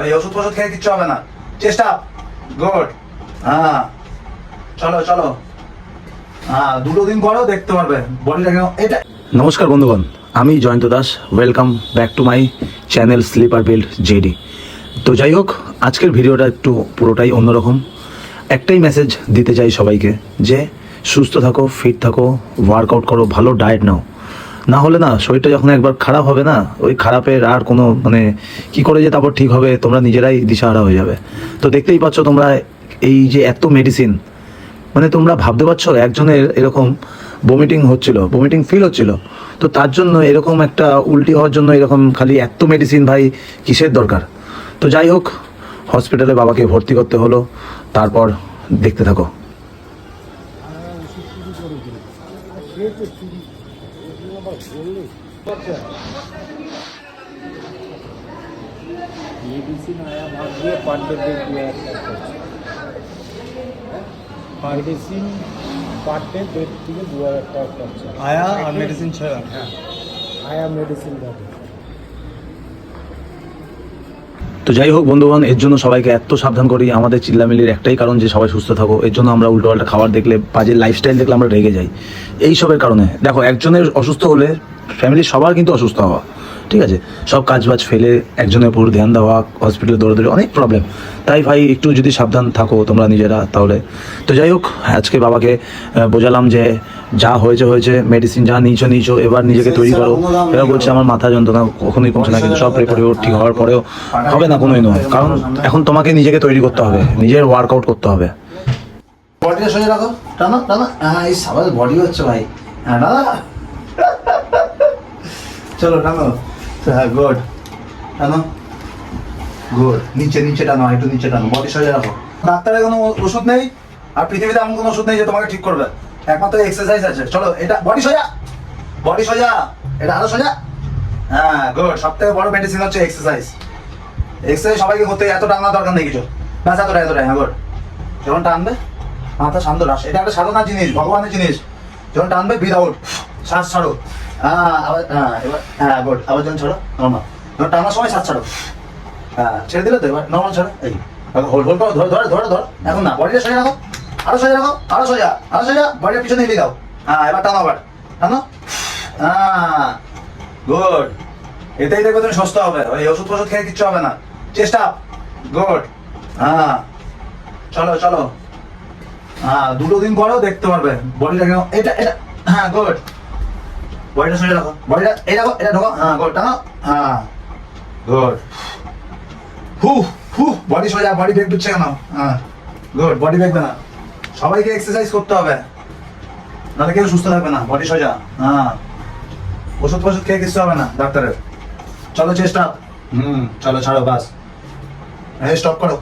ওই ওষুধ ফষুধ খেয়ে কিচ্ছু হবে না। চেষ্টা গুড হ্যাঁ। চলো চলো। হ্যাঁ দুটো দিন করো দেখতে পারবে বডিটা কেন এটা নমস্কার বন্ধুগণ, আমি Joyanta Das welcome back to my channel sleeper build JD তো যাই হোক, আজকের ভিডিওটা একটু পুরোটাই অন্যরকম। একটাই মেসেজ দিতে চাই সবাইকে, যে সুস্থ থাকো ফিট থাকো ওয়ার্কআউট করো, ভালো ডায়েট নাও। না হলে না, শরীরটা যখন একবার খারাপ হবে না, ওই খারাপের আর কোনো মানে কি করে যে তারপর ঠিক হবে, তোমরা নিজেরাই দিশাহারা হয়ে যাবে। তো দেখতেই পাচ্ছ তোমরা এই যে এত মেডিসিন মানে তোমরা ভাবতে পারছ একজনের এরকম বমিটিং হচ্ছিল বমিটিং ফিল হচ্ছিল। তো তার জন্য এরকম একটা উল্টি হওয়ার জন্য এরকম খালি এত মেডিসিন ভাই কিসের দরকার? তো যাই হোক হসপিটালে বাবাকে ভর্তি করতে হলো, তারপর দেখতে থাকো। মেডিসিন আয়া ভাগ দিয়ে পার ডে দেড় দু হাজার টাকা খরচ মেডিসিন পার ডে দেড় থেকে দু হাজার টাকা খরচা আয়া আর মেডিসিন ছাড়া হ্যাঁ আয়া মেডিসিন দেবে তো যাই হোক, বন্ধুগণ, এর জন্য সবাইকে এত সাবধান করি। আমাদের চিল্লামিলির একটাই কারণ যে সবাই সুস্থ থাকো। এর জন্য আমরা উল্টো উল্টোপাল্টা খাবার দেখলে বাজে লাইফস্টাইল দেখলে আমরা রেগে যাই। এই সবের কারণে। দেখো, একজনের অসুস্থ হলে ফ্যামিলির সবার কিন্তু অসুস্থ হওয়া। ঠিক আছে? সব কাজ বাজ ফেলে একজনের উপর ধ্যান দেওয়া হসপিটালে দৌড়ে দৌড়াদৌড়ি, অনেক প্রবলেম তাই ভাই, একটু যদি সাবধান থাকো তোমরা নিজেরা তাহলে। তো যাই হোক, আজকে বাবাকে বোঝালাম যে যা হয়েছে হয়েছে মেডিসিন যা নিয়েছো নিয়েছো, এবার নিজেকে তৈরি করো। এবার বলছে, আমার মাথা যন্ত্রণা কখনোই কমছে না, কিন্তু সব রেপোর্ট ঠিক হওয়ার পরেও হবে না কোনোই নয়। কারণ এখন তোমাকে নিজেকে তৈরি করতে হবে, নিজের ওয়ার্কআউট করতে হবে। হ্যাঁ হ্যাঁ চলো, টানো। হ্যাঁ গুড গুড নিচে নিচে টানো, একটু নিচে টানো। বডি সোজা রাখো। ডাক্তারের কোনো ওষুধ নেই, আর পৃথিবীতে এমন কোনো ওষুধ নেই যে তোমাকে ঠিক করবে। একমাত্র এক্সারসাইজ আছে। চলো, এটা বডি সোজা। বডি সোজা। এটা আরও সোজা। হ্যাঁ গুড সব থেকে বড় মেডিসিন হচ্ছে এক্সারসাইজ এক্সারসাইজ সবাইকে করতে এত টানার দরকার নেই কিছু। ব্যাস, এতটাই এতটাই। হ্যাঁ গুড যখন টানবে, মাথা শান্ত, রাস। এটা একটা সাধনার জিনিস, ভগবানের জিনিস। যখন টানবে উইদাউট শ্বাস ছাড়ো। হ্যাঁ আবার হ্যাঁ এবার হ্যাঁ গুড আবার যখন ছাড়ো নর্মাল যখন টানার ছাড়ো। হ্যাঁ ছেড়ে দিলে তো এবার নর্মাল ছাড়ো। এই হোল্ড হোল্ড করো, ধরে ধরে ধরে, ধর। এখন না বডিটা সোজা রাখো। আরও সোজা রাখো, আরও সোজা আরও সোজা বডিটা পিছনে হিলে দাও। হ্যাঁ এবার টানো আবার। টানো। হ্যাঁ গুড এতেই দেখবে তুমি সুস্থ হবে। ওই ওষুধ ফষুধ খেয়ে কিচ্ছু হবে না। চেষ্টা গুড হ্যাঁ। চলো চলো। হ্যাঁ দুটো দিন পরেও দেখতে পারবে। বডিটা কেন এটা এটা হ্যাঁ গুড বডিটা সোজা রাখো। বডিটা এই রাখো এটা ঢোকো হ্যাঁ গুড টানো। হ্যাঁ গুড হু হু বডি সোজা, বডি বেগ দিচ্ছে কেন? হ্যাঁ গুড বডি বেগবে না। সবাইকে এক্সারসাইজ করতে হবে। নাহলে কেউ সুস্থ থাকবে না বডি সোজা। হ্যাঁ। ওষুধ ফষুধ খেয়ে কিছু হবে না ডাক্তারের। চলো চেষ্টা হুম, চলো ছাড়ো, বাস। হ্যাঁ স্টপ করো।